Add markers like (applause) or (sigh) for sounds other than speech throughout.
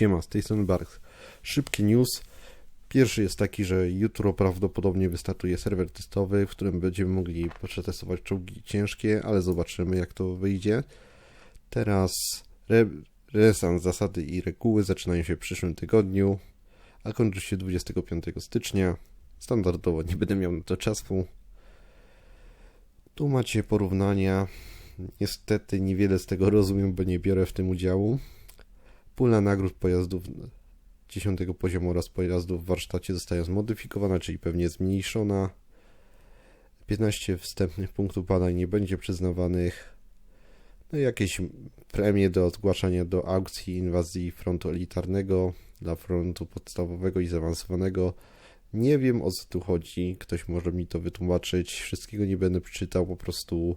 Siema, z tej strony Barks. Szybki news. Pierwszy jest taki, że jutro prawdopodobnie wystartuje serwer testowy, w którym będziemy mogli przetestować czołgi ciężkie, ale zobaczymy jak to wyjdzie. Teraz re renesans zasady i reguły zaczynają się w przyszłym tygodniu, a kończy się 25 stycznia. Standardowo nie będę miał na to czasu. Tu macie porównania. Niestety niewiele z tego rozumiem, bo nie biorę w tym udziału. Pula nagród pojazdów 10 poziomu oraz pojazdów w warsztacie zostaje zmodyfikowana, czyli pewnie zmniejszona. 15 wstępnych punktów badań nie będzie przyznawanych. No i jakieś premie do zgłaszania do aukcji inwazji frontu elitarnego dla frontu podstawowego i zaawansowanego. Nie wiem o co tu chodzi, ktoś może mi to wytłumaczyć. Wszystkiego nie będę przeczytał, po prostu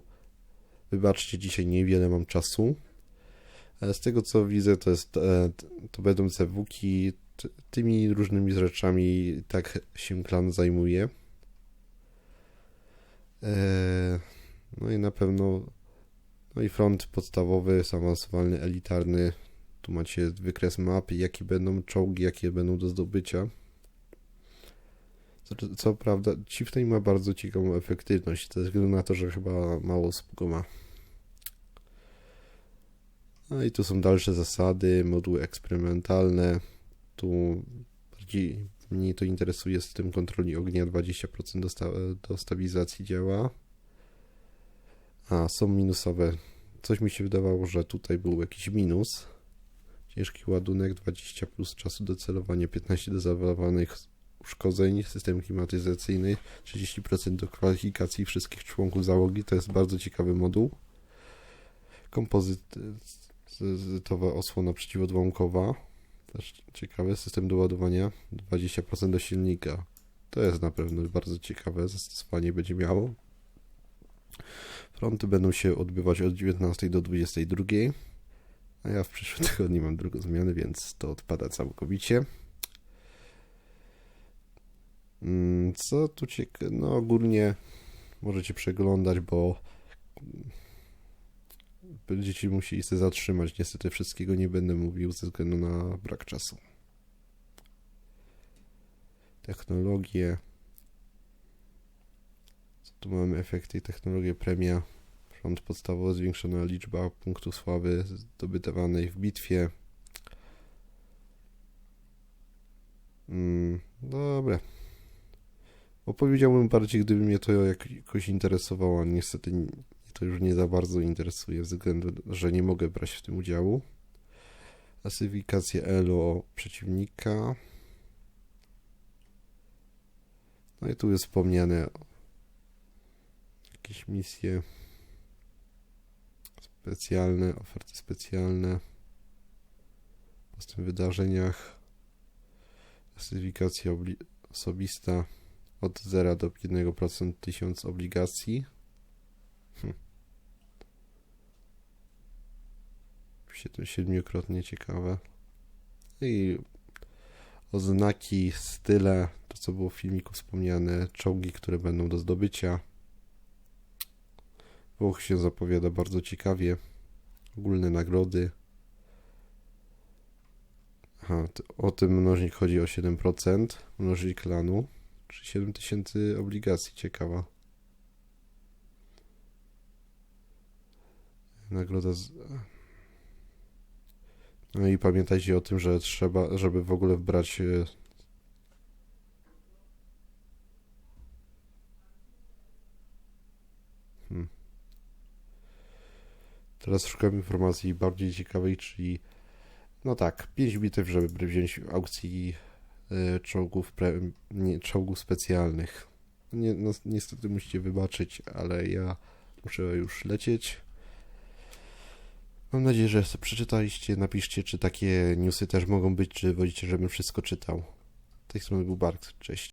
wybaczcie, dzisiaj niewiele mam czasu. Z tego co widzę, to jest e, to będą cewuki, tymi różnymi rzeczami tak się klan zajmuje. E, no i na pewno no i front podstawowy, zaawansowany, elitarny. Tu macie wykres mapy, jakie będą czołgi, jakie będą do zdobycia. Co, co prawda, Chieftain ma bardzo ciekawą efektywność, ze względu na to, że chyba mało spoko ma. No i tu są dalsze zasady, moduły eksperymentalne. Tu bardziej mnie to interesuje system kontroli ognia 20% do, do stabilizacji działa. A, są minusowe. Coś mi się wydawało, że tutaj był jakiś minus. Ciężki ładunek 20 plus czasu do celowania, 15 do zawalowanych uszkodzeń, system klimatyzacyjny, 30% do kwalifikacji wszystkich członków załogi. To jest bardzo ciekawy moduł. Kompozytowa osłona przeciwodłamkowa. Też ciekawy system do ładowania. 20% do silnika. To jest na pewno bardzo ciekawe zastosowanie będzie miało. Fronty będą się odbywać od 19 do 22. A ja w przyszłym (laughs) tygodniu mam drugą zmianę, więc to odpada całkowicie. Mm, co tu ciekawe? No ogólnie możecie przeglądać, bo będziecie musieli się zatrzymać. Niestety wszystkiego nie będę mówił ze względu na brak czasu. Technologie. Co tu mamy? Efekty technologie premia. Front podstawowy, zwiększona liczba punktów sławy zdobywanej w bitwie. Mm, dobra. Opowiedziałbym bardziej, gdyby mnie to jakoś interesowało. Niestety to już nie za bardzo interesuje, względu, że nie mogę brać w tym udziału. Klasyfikacja ELO przeciwnika. No i tu jest wspomniane jakieś misje specjalne, oferty specjalne po tym wydarzeniach. Klasyfikacja osobista od 0 do 1% 1000 obligacji. Siedmiokrotnie ciekawe. I oznaki, style, to co było w filmiku wspomniane, czołgi, które będą do zdobycia. Włoch się zapowiada bardzo ciekawie. Ogólne nagrody. Aha, o tym mnożnik chodzi o 7%. Mnożnik klanu. Czy 7000 obligacji, ciekawa. Nagroda z... No i pamiętajcie o tym, że trzeba, żeby w ogóle wbrać e, hmm. Teraz szukam informacji bardziej ciekawej, czyli no tak, 5 bitew, żeby wziąć w aukcji y, czołgów, pre, nie, czołgów specjalnych. Nie, no, niestety musicie wybaczyć, ale ja muszę już lecieć. Mam nadzieję, że przeczytaliście. Napiszcie, czy takie newsy też mogą być, czy wolicie, żebym wszystko czytał. Z tej strony był Bark. Cześć.